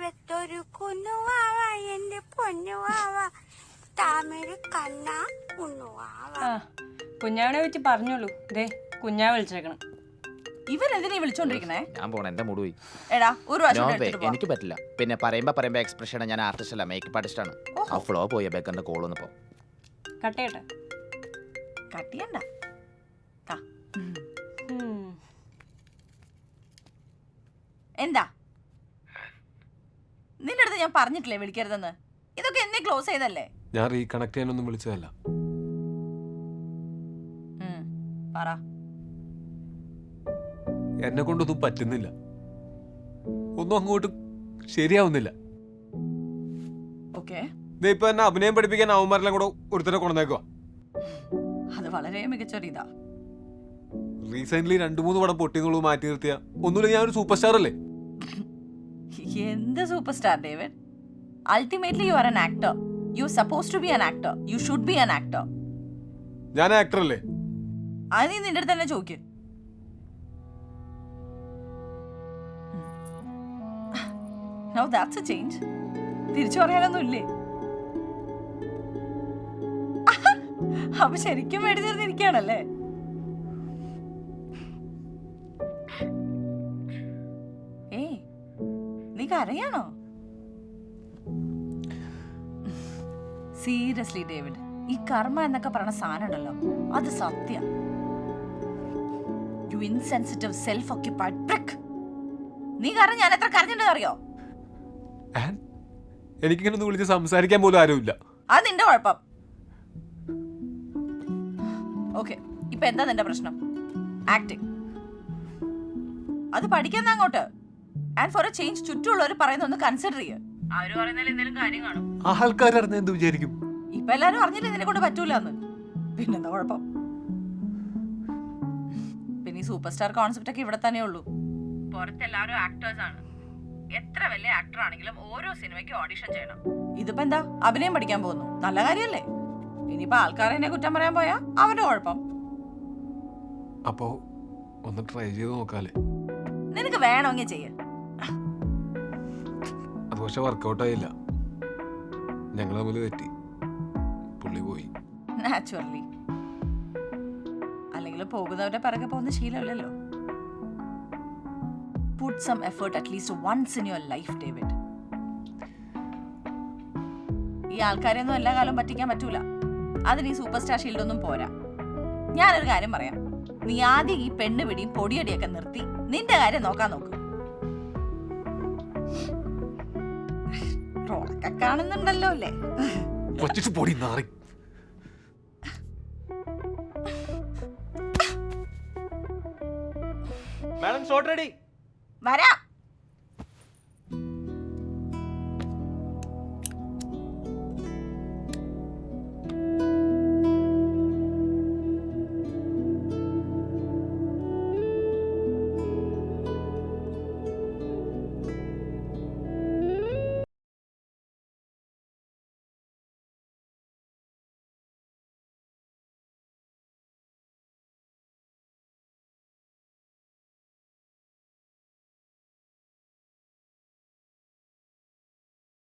വെത്തൊരു കുന്നുവാവ എന്റെ പൊന്നുവാവ താമര കണ്ണ കുന്നുവാവ കുഞ്ഞാവിനെ വെച്ച് പറഞ്ഞോളൂ. ദേ കുഞ്ഞാ വിളിച്ചേക്കണം. ഇവരെന്തിനാ വിളിച്ചോണ്ടിരിക്കണേ? ഞാൻ പോണ എന്റെ മുടി പോയി എടാ ഒരു പ്രാവശ്യം കൂടെ എടുത്തിട്ട് പോ. എനിക്ക് പറ്റില്ല. പിന്നെ പറയുമ്പോ പറയുമ്പോ എക്സ്പ്രഷൻ ഞാൻ ആർട്ടിസ്റ്റ് അല്ല മേക്കപ്പ് ആർട്ടിസ്റ്റ് ആണ്. ആ ഫ്ലോ പോയ ബേക്കറിന്റെ കോൾ ഒന്ന് പോ കട്ടയട്ടെ കട്ട് ചെയ്യണ്ട. താ. ഉം. എന്താ? നിന്റെ അടുത്ത് ഞാൻ പറഞ്ഞിട്ടില്ലേ വിളിക്കരുതെന്ന്? ഇതൊക്കെ എന്നെ ക്ലോസ് ചെയ്തല്ലേ? ഞാൻ റീകണക്ട് ചെയ്യാനൊന്നും വിളിച്ചതല്ല. പറ. എന്നെ കൊണ്ടൊന്നും പറ്റുന്നില്ല. ഒന്നും അങ്ങോട്ട് ശരിയാവുന്നില്ല. ഓക്കെ. ഇപ്പൊ എന്നെ അഭിനയം പഠിപ്പിക്കാൻ അവന്മാരെല്ലാം കൂടെ ഒരുത്തരെ കൊണ്ടുവന്നേക്കുക അത് വളരെ മികച്ചൊരു ഇതാ. റീസെന്റ് രണ്ടു മൂന്ന് പടം പൊട്ടിന്നുള്ളത് മാറ്റി നിർത്തിയ. ഒന്നുമില്ല ഞാൻ ഒരു സൂപ്പർ സ്റ്റാർ അല്ലേ? എന്ത് super star David? Ultimately you are an actor you suppose to be an actor you should be an actor ഞാൻ ആക്ടർ അല്ലേ? അത് നീ നിന്റെ അടുത്ത് തന്നെ ചോദിക്കും. നോ ദാറ്റ്സ് എ ചേഞ്ച് തിരിച്ചു പറയാനൊന്നും ഇല്ലേ അപ്പൊ ശരിക്കും മേടിച്ചിരുന്നിരിക്കുകയാണല്ലേ കരയാണോ സീരിയസ്ലി ഡേവിഡ് ഈ കർമ്മ എന്നൊക്കെ പറയുന്ന സാധനം ഉണ്ടല്ലോ അത് Satya. You insensitive self occupied prick നീ കാരണം ഞാൻ എത്ര കരഞ്ഞിട്ടുണ്ടെന്ന് അറിയോ? എനിക്ക് എനിക്കിങ്ങനെ ഒന്ന് വിളിച്ച് സംസാരിക്കാൻ പോലും ആരുമില്ല. അത് നിന്റെ കുഴപ്പം. ഓക്കെ ഇപ്പൊ എന്താ നിന്റെ പ്രശ്നം? ആക്ടിങ് അത് പഠിക്കുന്ന അങ്ങോട്ട്. ആൻഡ് ഫോർ എ ചേഞ്ച് ചുറ്റുമുള്ളവർ പറയുന്ന ഒന്ന് കൺസിഡർ ചെയ്യ. അവർ പറയുന്നതിൽ എന്തെങ്കിലും കാര്യം കാണും. ആൾക്കാർ അറിഞ്ഞ എന്ത് വിചാരിക്കും? ഇപ്പൊ എല്ലാരും അറിഞ്ഞില്ല ഇതിനെ കൊണ്ട് പറ്റൂല എന്ന് പിന്നെന്താ കുഴപ്പം? പിന്നെ ഈ സൂപ്പർ സ്റ്റാർ കോൺസെപ്റ്റ് ഒക്കെ ഇവിടെ തന്നെ ഉള്ളൂ. പുറത്തെല്ലാവരും ആക്ടേഴ്സ് ആണ്. എത്ര വലിയ ആക്ടർ ആണെങ്കിലും ഓരോ സിനിമയ്ക്ക് ഓഡിഷൻ ചെയ്യണം. ഇതിപ്പോ എന്താ? അഭിനയം പഠിക്കാൻ പോകുന്നു. നല്ല കാര്യല്ലേ? ഇനിയിപ്പോ ആൾക്കാരെ എന്നെ കുറ്റം പറയാൻ പോയാ അവന്റെ കുഴപ്പം. അപ്പോ ഒന്ന് ട്രൈ ചെയ്ത് നോക്കാലേ. നിനക്ക് വേണമെങ്കിൽ ചെയ്യ. പക്ഷെ വർക്കൗട്ട് ആയില്ല ഞങ്ങൾ തമ്മിൽ തെറ്റി. പുള്ളി പോയി. നാച്ചുറലി അല്ലെങ്കിൽ പോകുന്നവരുടെ പിറകെ പോകുന്ന ശീലമില്ലല്ലോ. Put some effort at least once in your life David ഈ ആൾക്കാരെയൊന്നും എല്ലാ കാലവും പറ്റിക്കാൻ പറ്റൂല. അതിന് ഈ സൂപ്പർ സ്റ്റാർ ഷീൽഡ് ഒന്നും പോരാ. ഞാനൊരു കാര്യം പറയാം. നീ ആദ്യം ഈ പെണ്ണ് പിടിയും പൊടിയടിയൊക്കെ നിർത്തി നിന്റെ കാര്യം നോക്കാൻ നോക്ക്. റോളൊക്കെ കാണുന്നുണ്ടല്ലോ അല്ലേ? കൊച്ചിട്ട് പൊടി നാറി. മാഡം ഷോട്ട് റെഡി വരാം.